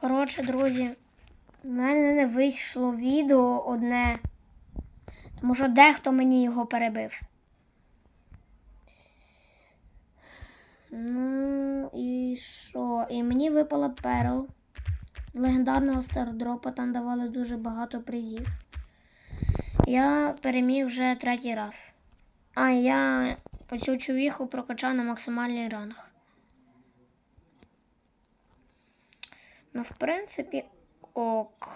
Коротше, друзі, в мене не вийшло відео одне. Тому що дехто мені його перебив. Ну і що? І мені випала перл. З легендарного стардропа там давали дуже багато призів. Я переміг вже третій раз. А я оцю чувіху прокачав на максимальний ранг. Ну, в принципі, ок.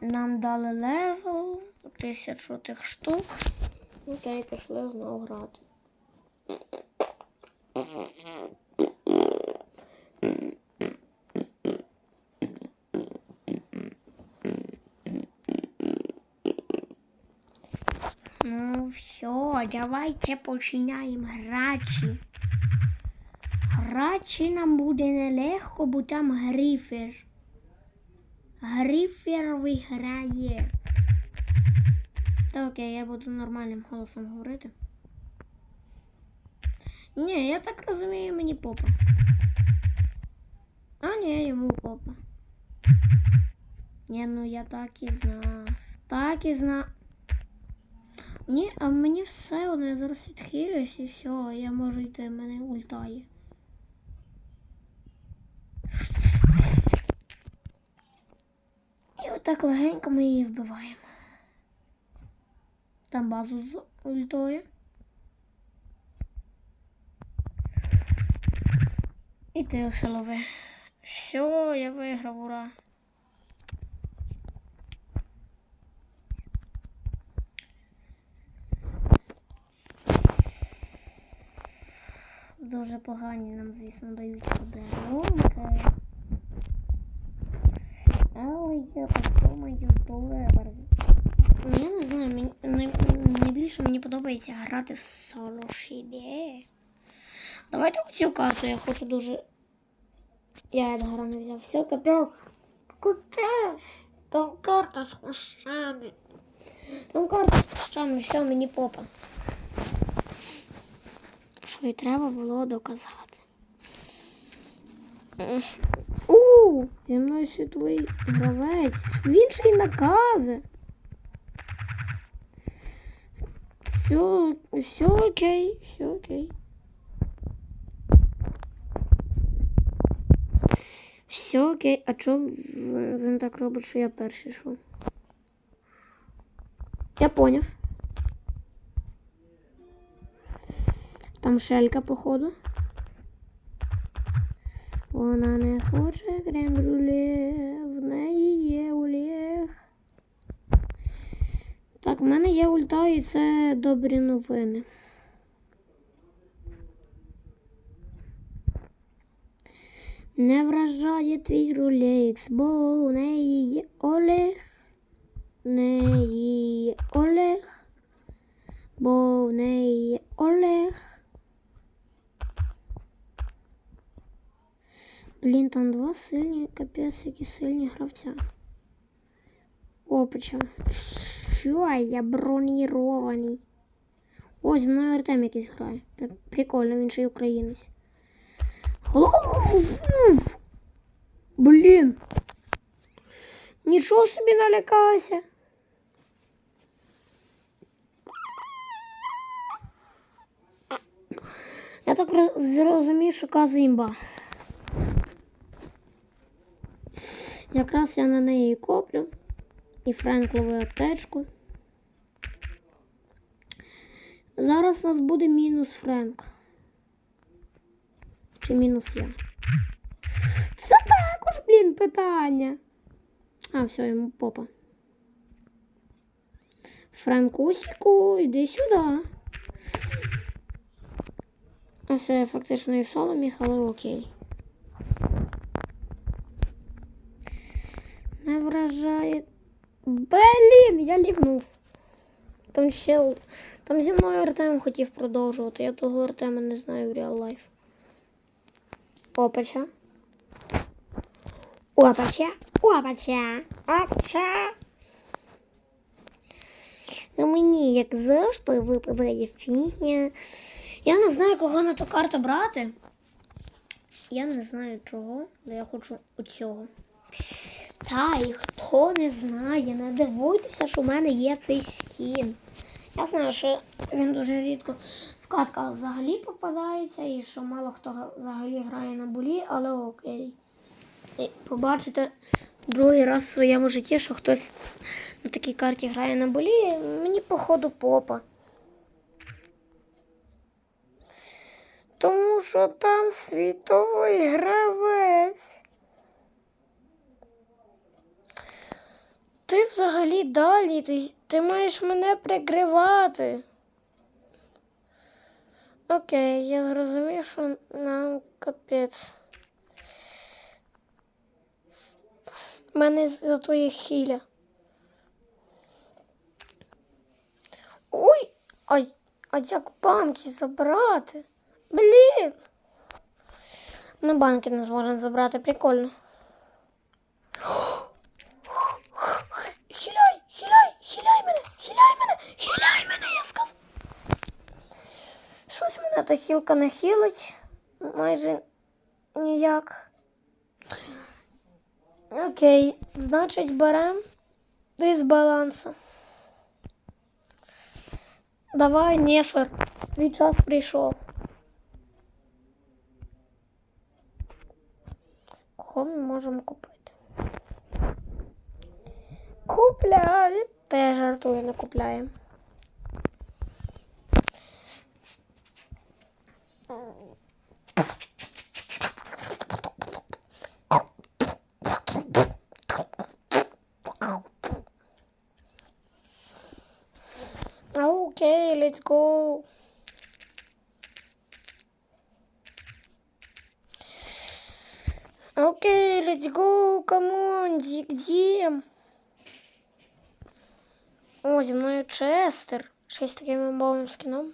Нам дали левел, тисячу тих штук. Окей, пішли знову грати. Ну все, давайте починаємо грачі. Грачі нам буде нелегко, бо там грифер. Грифер виграє. Та окей, я буду нормальним голосом говорити. Ні, я так розумію, мені попа. А ні, йому попа. Ні, ну я так і знав. Так і знав. Ні, а мені все одно, я зараз відхилююсь і все, я можу йти, мене ультає. І отак легенько ми її вбиваємо. Там базу з ультою. І ти ще лови. Все, я виграв, ура. Дуже погані нам, звісно, дають подарунки. Але я думаю. Ну, Я не знаю, найбільше мені подобається грати в соло шіде. Давайте оцю карту, я хочу дуже. Я Едгара не взяв. Все, капець. Капець. Там карта з кущами. Там карта з кущами, все, мені попа. Що і треба було доказати. Ех. У, зі мною світовий гравець. Він ще й накази. Все, все окей, все окей. Все окей. А чого він так робить, що я перший йшов? Я поняв. Там шелька, походу. Вона не хоче крем-брюле, в неї є Олег. Так, в мене є ульта і це добрі новини. Не вражає твій рулікс, бо у неї є Олег. В неї є Олег. Бо в неї є Олег. Блін, там два сильні, капець, які сильні гравця. Опача. Що я бронірований? Ось зі мною Артем якийсь грає. Прикольно, він ще й українець. Блін. Нічого собі налякався. Я так роз- зрозумів, що каза імба. Якраз я на неї і коплю. І Френклову аптечку. Зараз у нас буде мінус Френк. Чи мінус я? Це також, блін, питання. А, все, йому попа. Франкусіку, іди сюди. А це фактично і соло міг, але окей. Вражає. Блін, я лівнув. Там ще там зі мною Артем хотів продовжувати. Я того Артема не знаю в реал лайф. Опача. Опача. Опача. Опача. А мені, як завжди, випадає фігня. Я не знаю, кого на ту карту брати. Я не знаю чого, але я хочу оцього. Та і хто не знає, не дивуйтеся, що в мене є цей скін. Я знаю, що він дуже рідко в катках взагалі попадається, і що мало хто взагалі грає на булі, але окей. І побачите другий раз в своєму житті, що хтось на такій карті грає на булі, мені походу попа. Тому що там світовий гравець. Ти взагалі далі, ти, ти маєш мене прикривати. Окей, я зрозумів, що нам капець. У мене зато є хіля. Ой, а, а як банки забрати? Блін. Ми банки не зможемо забрати, прикольно. Хиляй, хиляй, хиляй мене, хиляй мене, хиляй мене, я сказав. Щось мене та хілка не хилить. Майже ніяк. Окей, значить берем дисбалансу. Давай, Нефер, твій час прийшов. Кого ми можемо купити? Купляй. Та я жартую, не купляємо. Окей, let's go. Окей, let's go, команді, где? О, зі мною Честер. Ще й з таким мовним скіном.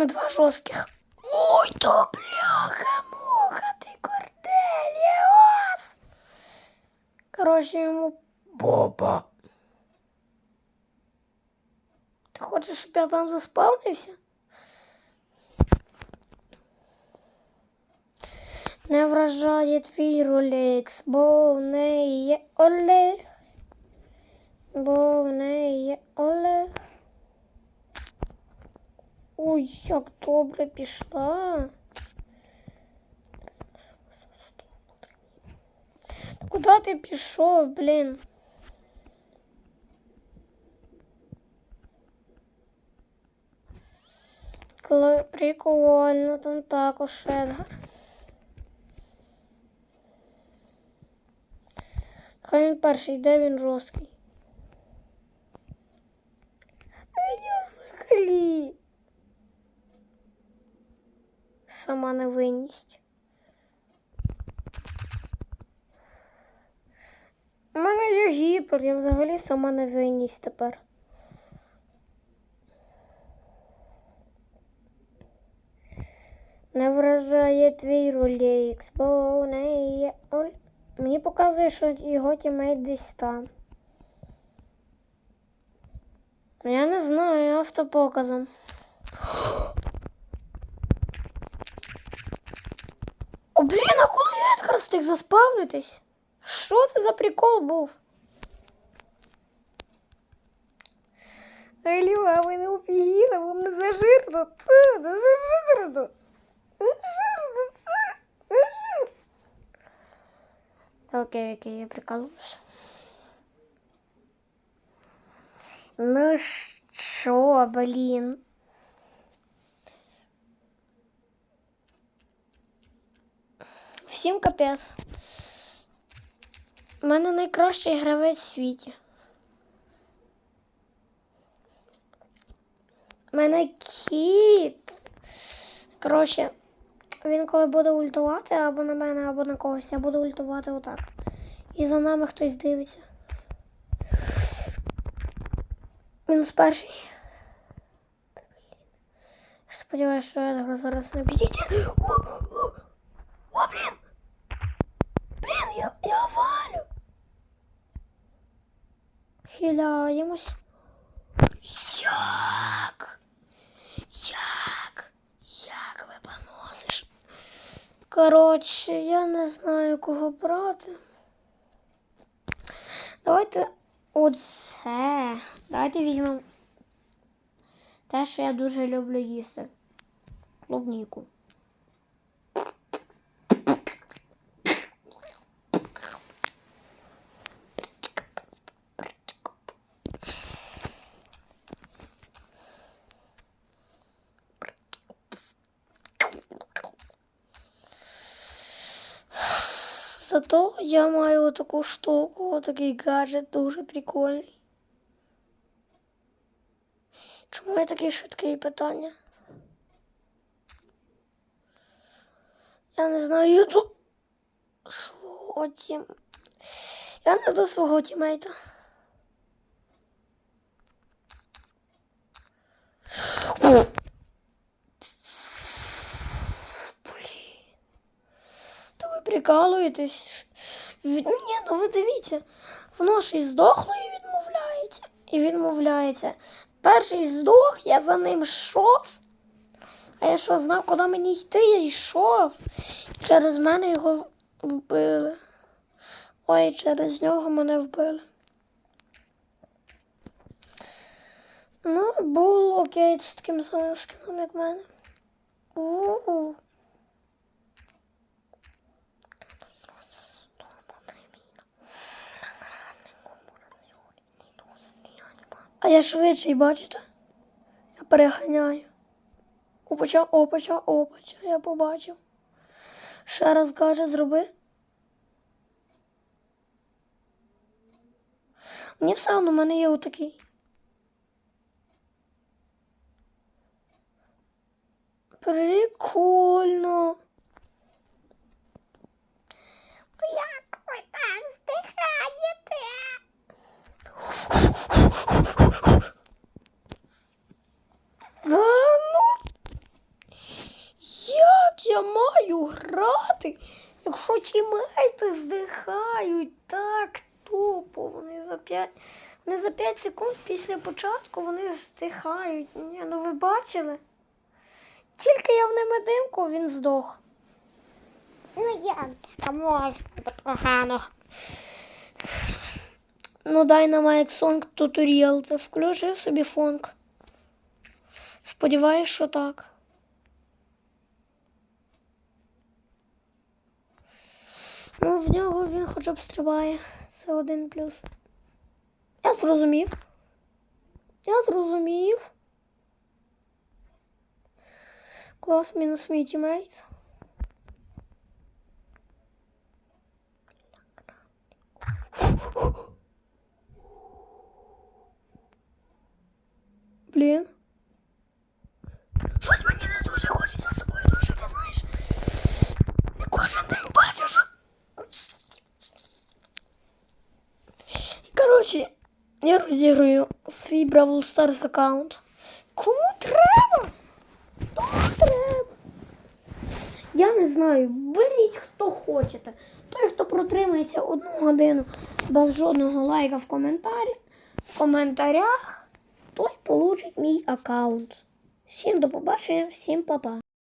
Ми два жорстких. Ой, то бляха, муха, ти Корделіос. Коротше, йому Боба. Ти хочеш, щоб я там заспавнився? Не вражає твій Ролекс, бо в неї є Олег. Бо в неї є Олег. Ой, як добре пішла. Куди ти пішов, блін? Прикольно, там також Едгар. Хай він перший, де він жорсткий. А я взагалі. Сама невинність. У мене є гіпер, я взагалі сама невинність тепер. Не вражає твій ролікс, бо у неї є Оль. Мені показує, що його тімейт десь там. Я не знаю, автопоказом. О, блін, а коли Едгар встиг заспавнитись? Що це за прикол був? Аліла, ви не офігіли, вам не зажирно. Це, не зажирно. Зажирно це, зажирно. Окей, окей, я прикалываюсь. Ну що, блін? Всім капець. У мене найкращий гравець в світі. У мене кіт. Коротше, він коли буде ультувати або на мене, або на когось, я буду ультувати отак. І за нами хтось дивиться. Мінус перший. Сподіваюся, що я зараз не підійде. О, о, о, блін! Блін, я, я валю. Хиляємось. Як? Як? Як ви поносиш? Коротше, я не знаю, кого брати. Давайте оце. Давайте візьмемо те, що я дуже люблю їсти. Клубніку. Зато я маю таку штуку, такий гаджет дуже прикольний. Чому я такий швидкий питання? Я не знаю, до свого тім. Я не до свого тімейта. О! Блін. То ви прикалуєтесь? Ні, ну ви дивіться. Воно ж і здохло і відмовляється. І відмовляється. Перший здох, я за ним йшов. А я що знав, куди мені йти, я йшов. Через мене його вбили. Ой, через нього мене вбили. Ну, було окей з таким самим скіном, як мене. У-у. Я швидший, бачите? Я переганяю. Опача, опача, опача, я побачив. Ще раз каже, зроби. Мені все одно, у мене є отакий. Прикольно. Як ви так здихаєте? Та ну, як я маю грати, якщо тімейти здихають так тупо, вони за 5, вони за 5 секунд після початку вони здихають. Ні, ну ви бачили? Тільки я в немедимку, він здох. Ну як так може погано? Ну дай на Майк Сонг туторіал, ти включив собі фонк. Сподіваюсь, що так. Ну, в нього він хоча б стрибає. Це один плюс. Я зрозумів. Я зрозумів. Клас мінус мій тімейт. Блін. Щось мені не дуже хочеться з собою дружити, знаєш. Не кожен день бачиш. Коротше, я розіграю свій Бравл Stars аккаунт. Кому треба? Кому треба? Я не знаю, беріть хто хочете. Той, хто протримається одну годину без жодного лайка в коментарі, в коментарях, той получить мій аккаунт. Всім до побачення, всім па-па.